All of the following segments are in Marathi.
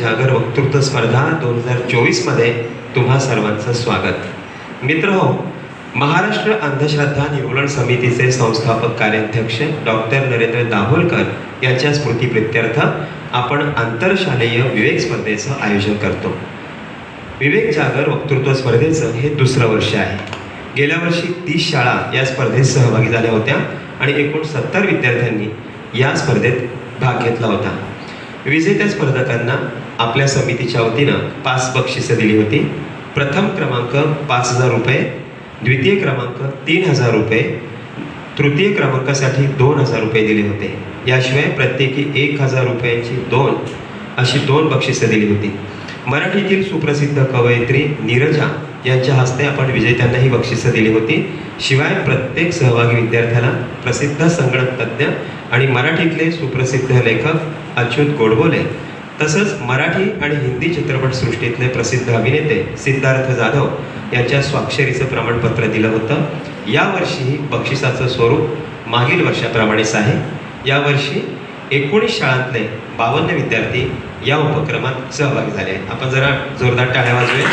जागर वक्तृत्व स्पर्धा दोन हजार चोवीसमध्ये तुम्हा सर्वांचं स्वागत. मित्र हो महाराष्ट्र अंधश्रद्धा निर्मूलन समितीचे संस्थापक कार्याध्यक्ष डॉक्टर नरेंद्र दाभोलकर यांच्या स्मृतीप्रित्यर्थ आपण आंतरशालेय विवेक स्पर्धेचं आयोजन करतो. विवेक जागर वक्तृत्व स्पर्धेचं हे दुसरं वर्ष आहे. गेल्या वर्षी तीस शाळा या स्पर्धेत सहभागी झाल्या होत्या आणि एकूण सत्तर विद्यार्थ्यांनी या स्पर्धेत भाग घेतला होता. विजेत्या स्पर्धकांना आपल्या समितीच्या वतीनं पाच बक्षिसं दिली होती. प्रथम क्रमांक पाच हजार रुपये द्वितीय क्रमांक तीन हजार रुपये तृतीय क्रमांकासाठी दोन हजार रुपये दिले होते. याशिवाय प्रत्येकी एक हजार रुपयांची दोन अशी दोन बक्षिसं दिली होती. मराठीतील सुप्रसिद्ध कवयित्री नीरजा यांच्या हस्ते आपण विजेत्यांना ही बक्षिसं दिली होती. शिवाय प्रत्येक सहभागी विद्यार्थ्याला प्रसिद्ध संगणक तज्ज्ञ आणि मराठीतले सुप्रसिद्ध लेखक अच्युत गोडबोले तसंच मराठी आणि हिंदी चित्रपटसृष्टीतले प्रसिद्ध अभिनेते सिद्धार्थ जाधव यांच्या स्वाक्षरीचं प्रमाणपत्र दिलं होतं. यावर्षीही बक्षिसाचं स्वरूप मागील वर्षाप्रमाणेच आहे. यावर्षी एकोणीस शाळांतले बावन्न विद्यार्थी या उपक्रमात सहभागी झाले आपण जरा जोरदार टाळ्या वाजवे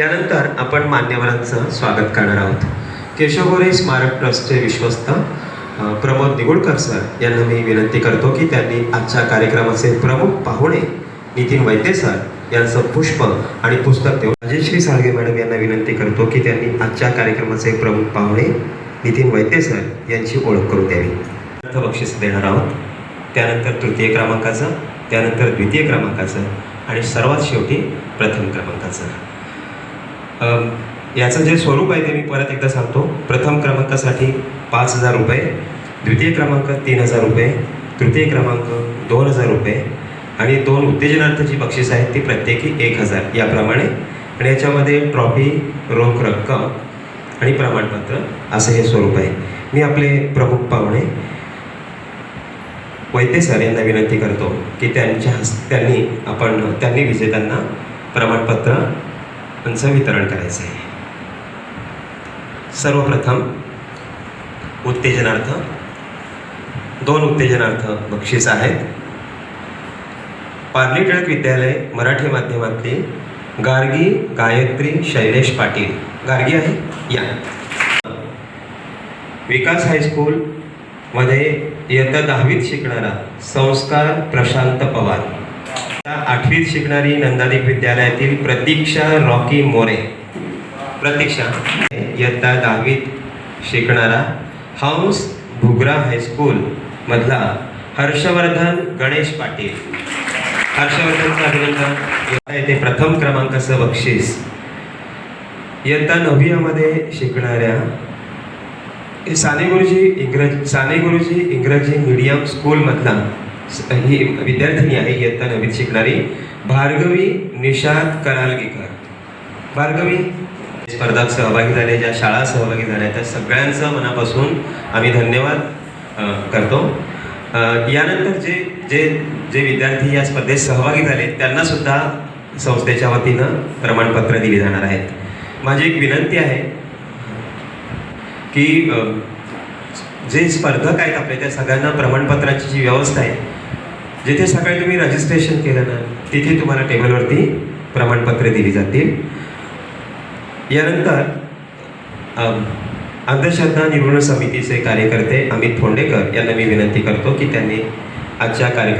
यानंतर आपण मान्यवरांचं स्वागत करणार आहोत. केशवगोरे स्मारक ट्रस्टचे विश्वस्त प्रमोद निगुडकर सर यांना मी विनंती करतो की त्यांनी आजच्या कार्यक्रमाचे प्रमुख पाहुणे नितीन वैद्य सर यांचं पुष्प आणि पुस्तक देऊन राजेश्री साळगे मॅडम यांना विनंती करतो की त्यांनी आजच्या कार्यक्रमाचे प्रमुख पाहुणे नितीन वैद्य सर यांची ओळख करून द्यावी. बक्षीस देणार आहोत. त्यानंतर तृतीय क्रमांकाचं त्यानंतर द्वितीय क्रमांकाचं आणि सर्वात शेवटी प्रथम क्रमांकाचं. याचं जे स्वरूप आहे ते मी परत एकदा सांगतो. प्रथम क्रमांकासाठी पाच हजार रुपये द्वितीय क्रमांक तीन हजार रुपये तृतीय क्रमांक दोन हजार रुपये आणि दोन उत्तेजनार्थ जी बक्षीस आहेत ती प्रत्येकी एक हजार. याप्रमाणे आणि याच्यामध्ये ट्रॉफी रोख रक्कम आणि प्रमाणपत्र असं हे स्वरूप आहे. मी आपले प्रमुख पाहुणे वैद्य सर यांना विनंती करतो की त्यांच्या हस् त्यांनी आपण त्यांनी विजेत्यांना प्रमाणपत्र वितरण करायचं आहे. सर्वप्रथम उत्तेजनार्थ दोन उत्तेजनार्थ बक्षीस आहेत. पार्ली टिळक विद्यालय मराठी माध्यमातली गार्गी गायत्री शैलेश पाटील. गार्गी आहे? या. विकास हायस्कूलमध्ये इयत्ता दहावीत शिकणारा संस्कार प्रशांत पवार. आठवीत शिकणारी नंदादीप विद्यालयातील प्रतीक्षा रॉकी मोरे. प्रतीक्षा. इयत्ता दहावीत शिकणारा हंस भुगरा हायस्कूल मधला हर्षवर्धन गणेश पाटील. हर्षवर्धनचं अभिनंदन. येथे प्रथम क्रमांकाचं बक्षीस. इयत्ता नववीमध्ये शिकणाऱ्या साने गुरुजी इंग्रज साने गुरुजी इंग्रजी मीडियम स्कूलमधला ही विद्यार्थिनी आहे इयत्ता नववीत शिकणारी भार्गवी निषाद करालगीकर. भार्गवी स्पर्धात सहभागी झाले ज्या शाळा सहभागी झाल्या त्या सगळ्यांचं मनापासून आम्ही धन्यवाद करतो. यानंतर जे जे जे विद्यार्थी या स्पर्धेत सहभागी झाले त्यांना सुद्धा संस्थेच्या वतीनं प्रमाणपत्र दिली जाणार आहेत. माझी एक विनंती आहे की जे स्पर्धक आहेत आपले त्या सगळ्यांना प्रमाणपत्राची जी व्यवस्था आहे जिथे सकाळी तुम्ही रजिस्ट्रेशन केलं ना तिथे तुम्हाला टेबलवरती प्रमाणपत्रे दिली जातील. यानंतर अंधश्रद्धा निर्मूलन समितीचे कार्यकर्ते अमित फोंडेकर यांना मी विनंती करतो की त्यांनी आजच्या कार्यक्रम